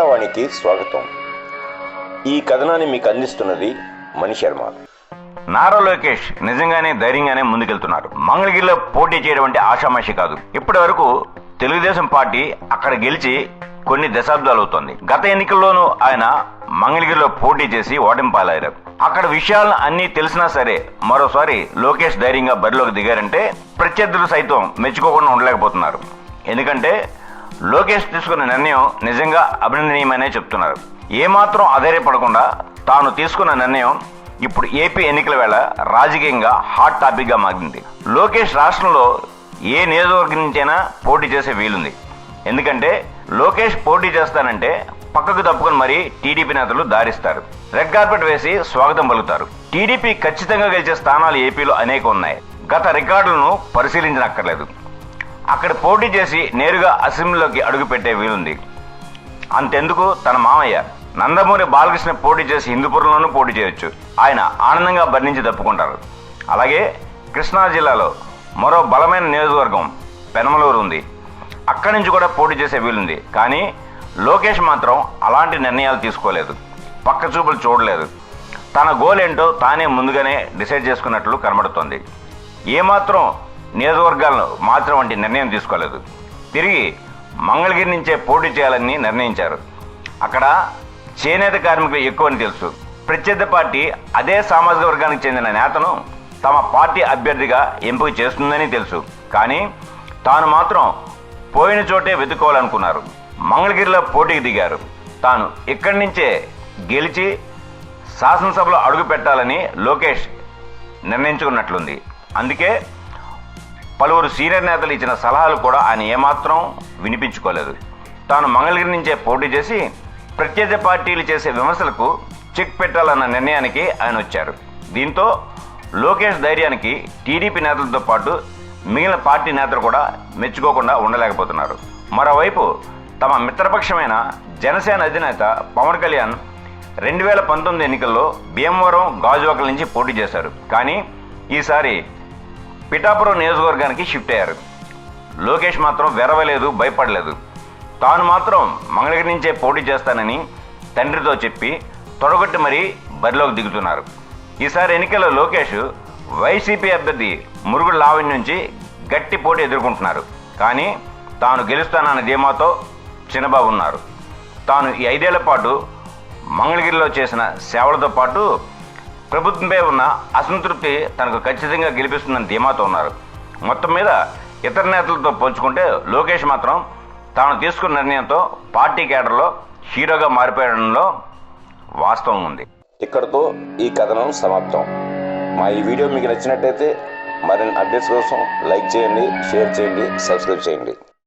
వార్తావాణికి స్వాగతం. ఈ కథనాన్ని మీకు అందిస్తున్నది మణిశర్మ నారా లోకేష్ నిజంగానే ధైర్యంగానే ముందుకెళ్తున్నారు. మంగళగిరిలో పోటీ చేయడం అంటే ఆషామాషి కాదు. ఇప్పటి వరకు తెలుగుదేశం పార్టీ అక్కడ గెలిచి కొన్ని దశాబ్దాలు అవుతోంది. గత ఎన్నికల్లోనూ ఆయన మంగళగిరిలో పోటీ చేసి ఓటమిపాలయ్యారు. అక్కడ విషయాలను అన్నీ తెలిసినా సరే మరోసారి లోకేష్ ధైర్యంగా బరిలోకి దిగారంటే ప్రత్యర్థులు సైతం మెచ్చుకోకుండా ఉండలేకపోతున్నారు. ఎందుకంటే లోకేష్ తీసుకున్న నిర్ణయం నిజంగా అభినందనీయమనే చెప్తున్నారు. ఏమాత్రం అధైర్యపడకుండా తాను తీసుకున్న నిర్ణయం ఇప్పుడు ఏపీ ఎన్నికల వేళ రాజకీయంగా హాట్ టాపిక్గా మారింది. లోకేష్ రాష్ట్రంలో ఏ నియోజకవర్గం నుంచైనా పోటీ చేసే వీలుంది. ఎందుకంటే లోకేష్ పోటీ చేస్తానంటే పక్కకు తప్పుకొని మరీ టీడీపీ నేతలు దారిస్తారు. రెడ్ కార్పెట్ వేసి స్వాగతం పలుకుతారు. టీడీపీ ఖచ్చితంగా గెలిచే స్థానాలు ఏపీలో అనేక ఉన్నాయి. గత రికార్డులను పరిశీలించనక్కర్లేదు. అక్కడ పోటీ చేసి నేరుగా అసెంబ్లీలోకి అడుగుపెట్టే వీలుంది. అంతెందుకు? తన మామయ్య నందమూరి బాలకృష్ణ పోటీ చేసి హిందూపురంలోనూ పోటీ చేయొచ్చు. ఆయన ఆనందంగా భరించి తప్పుకుంటారు. అలాగే కృష్ణా జిల్లాలో మరో బలమైన నియోజకవర్గం పెనమలూరు ఉంది. అక్కడి నుంచి కూడా పోటీ చేసే వీలుంది. కానీ లోకేష్ మాత్రం అలాంటి నిర్ణయాలు తీసుకోలేదు. పక్క చూపులు చూడలేదు. తన గోల్ ఏంటో తానే ముందుగానే డిసైడ్ చేసుకున్నట్లు కనబడుతోంది. ఏమాత్రం నియోజకవర్గాలను మార్చడం వంటి నిర్ణయం తీసుకోలేదు. తిరిగి మంగళగిరి నుంచే పోటీ చేయాలని నిర్ణయించారు. అక్కడ చేనేత కార్మికులు ఎక్కువని తెలుసు. ప్రత్యర్థి పార్టీ అదే సామాజిక వర్గానికి చెందిన నేతను తమ పార్టీ అభ్యర్థిగా ఎంపిక చేస్తుందని తెలుసు. కానీ తాను మాత్రం పోయిన చోటే వెతుక్కోవాలనుకున్నారు. మంగళగిరిలో పోటీకి దిగారు. తాను ఇక్కడి నుంచే గెలిచి శాసనసభలో అడుగు పెట్టాలని లోకేష్ నిర్ణయించుకున్నట్లుంది. అందుకే పలువురు సీనియర్ నేతలు ఇచ్చిన సలహాలు కూడా ఆయన ఏమాత్రం వినిపించుకోలేదు. తాను మంగళగిరి నుంచే పోటీ చేసి ప్రత్యర్థి పార్టీలు చేసే విమర్శలకు చెక్ పెట్టాలన్న నిర్ణయానికి ఆయన వచ్చారు. దీంతో లోకేష్ ధైర్యానికి టీడీపీ నేతలతో పాటు మిగిలిన పార్టీ నేతలు కూడా మెచ్చుకోకుండా ఉండలేకపోతున్నారు. మరోవైపు తమ మిత్రపక్షమైన జనసేన అధినేత పవన్ కళ్యాణ్ రెండు వేల పంతొమ్మిది ఎన్నికల్లో భీమవరం గాజువాకల నుంచి పోటీ చేశారు. కానీ ఈసారి పిఠాపురం నియోజకవర్గానికి షిఫ్ట్ అయ్యారు. లోకేష్ మాత్రం వెరవలేదు భయపడలేదు. తాను మాత్రం మంగళగిరి నుంచే పోటీ చేస్తానని తండ్రితో చెప్పి తొడగొట్టి మరీ బరిలోకి దిగుతున్నారు. ఈసారి ఎన్నికల్లో లోకేష్ వైసీపీ అభ్యర్థి మురుగుడు లావణ్య నుంచి గట్టి పోటీ ఎదుర్కొంటున్నారు. కానీ తాను గెలుస్తానన్న ధీమాతో చిన్నబాబు ఉన్నారు. తాను ఈ ఐదేళ్ళ పాటు మంగళగిరిలో చేసిన సేవలతో పాటు ప్రభుత్వంపై ఉన్న అసంతృప్తి తనకు ఖచ్చితంగా గెలిపిస్తుందని ధీమాతో ఉన్నారు. మొత్తం మీద ఇతర నేతలతో పోల్చుకుంటే లోకేష్ మాత్రం తాను తీసుకున్న నిర్ణయంతో పార్టీ కేడర్లో హీరోగా మారిపోయడంలో వాస్తవం ఉంది. ఇక్కడతో ఈ కథనం సమాప్తం. మా ఈ వీడియో మీకు నచ్చినట్టయితే మరిన్ని అప్డేట్స్ కోసం లైక్ చేయండి షేర్ చేయండి సబ్స్క్రైబ్ చేయండి.